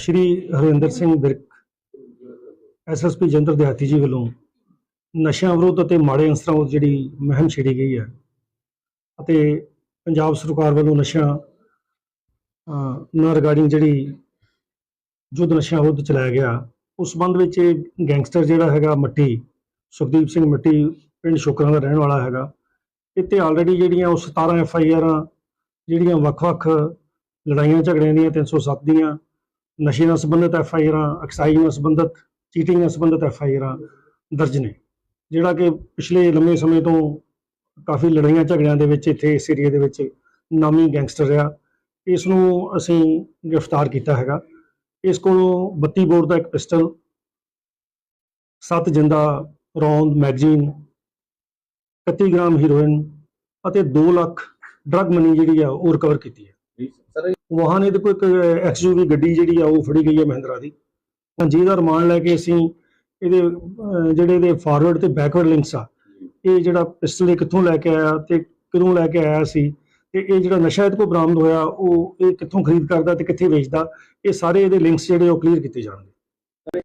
ਸ਼੍ਰੀ Harinder Singh Birk SSP ਜੰਦਰ ਦਿਹਾਤੀ ਜੀ ਵੱਲੋਂ ਨਸ਼ਿਆਂ ਵਿਰੁੱਧ ਅਤੇ ਮਾੜੇ ਅੰਸਰਾਂ ਵਿਰੁੱਧ ਜਿਹੜੀ ਮੁਹਿੰਮ ਛੇੜੀ ਗਈ ਹੈ ਅਤੇ ਪੰਜਾਬ ਸਰਕਾਰ ਵੱਲੋਂ ਨਸ਼ਿਆਂ ਅਹ, ਰਿਗਾਰਡਿੰਗ ਜਿਹੜੀ ਯੁੱਧ ਨਸ਼ਿਆਂ ਵਿਰੁੱਧ ਚਲਾਇਆ ਗਿਆ ਉਸ ਸੰਬੰਧ ਵਿੱਚ ਇਹ ਗੈਂਗਸਟਰ ਜਿਹੜਾ ਹੈਗਾ ਮੱਟੀ ਸੁਖਦੀਪ ਸਿੰਘ ਮੱਟੀ ਪਿੰਡ ਸ਼ੁਕਰਾਂ ਦਾ ਰਹਿਣ ਵਾਲਾ ਹੈਗਾ ਇੱਥੇ ਆਲਰੇਡੀ ਜਿਹੜੀਆਂ ਉਹ 17 ਐਫ ਆਈ ਆਰਾਂ ਜਿਹੜੀਆਂ ਵੱਖ-ਵੱਖ ਲੜਾਈਆਂ ਝਗੜਿਆਂ ਦੀਆਂ 307 ਦੀਆਂ ਨਸ਼ੇ ਨਾਲ ਸੰਬੰਧਿਤ ਐਫ ਆਈ ਆਰਾਂ, ਐਕਸਾਈਜ਼ ਨਾਲ ਸੰਬੰਧਿਤ, ਚੀਟਿੰਗ ਨਾਲ ਸੰਬੰਧਿਤ ਐਫ ਆਈ ਆਰਾਂ ਦਰਜ ਨੇ। ਜਿਹੜਾ ਕਿ ਪਿਛਲੇ ਲੰਮੇ ਸਮੇਂ ਤੋਂ ਕਾਫੀ ਲੜਾਈਆਂ ਝਗੜਿਆਂ ਦੇ ਵਿੱਚ ਇੱਥੇ ਇਸ ਏਰੀਆ ਦੇ ਵਿੱਚ ਨਾਮੀ ਗੈਂਗਸਟਰ ਰਿਹਾ। ਇਸ ਨੂੰ ਅਸੀਂ ਗ੍ਰਿਫਤਾਰ ਕੀਤਾ ਹੈਗਾ। ਇਸ ਕੋਲੋਂ 32 ਬੋਰ ਦਾ ਇੱਕ ਪਿਸਟਲ, ਸੱਤ ਜਿੰਦਾ ਰੌਂਦ ਮੈਗਜ਼ੀਨ 31 ਗ੍ਰਾਮ ਹੀਰੋਇਨ ਅਤੇ 2 ਲੱਖ ਡਰੱਗ ਮਨੀ ਜਿਹੜੀ ਆ ਉਹ ਰਿਕਵਰ ਕੀਤੀ ਹੈ। ਸਰ ਵਾਹਨ ਇਹਦੇ ਕੋਲ ਇੱਕ ਐਕਸਯੂਵੀ ਗੱਡੀ ਜਿਹੜੀ ਆ, ਉਹ ਫੜੀ ਗਈ ਹੈ ਮਹਿੰਦਰਾ ਦੀ। ਜਿਹਦਾ ਰਿਮਾਂਡ ਲੈ ਕੇ ਅਸੀਂ ਇਹਦੇ ਜਿਹੜੇ ਇਹਦੇ ਫਾਰਵਰਡ ਤੇ ਬੈਕਵਰਡ ਲਿੰਕਸ ਆ, ਇਹ ਜਿਹੜਾ ਪਿਸਟਲ ਇਹ ਕਿੱਥੋਂ ਲੈ ਕੇ ਆਇਆ ਤੇ ਕਦੋਂ ਲੈ ਕੇ ਆਇਆ ਸੀ ਤੇ ਇਹ ਜਿਹੜਾ ਨਸ਼ਾ ਇਹਦੇ ਕੋਲ ਬਰਾਮਦ ਹੋਇਆ, ਉਹ ਇਹ ਕਿੱਥੋਂ ਖਰੀਦ ਕਰਦਾ ਤੇ ਕਿੱਥੇ ਵੇਚਦਾ, ਇਹ ਸਾਰੇ ਇਹਦੇ ਲਿੰਕਸ ਜਿਹੜੇ ਉਹ ਕਲੀਅਰ ਕੀਤੇ ਜਾਣਗੇ।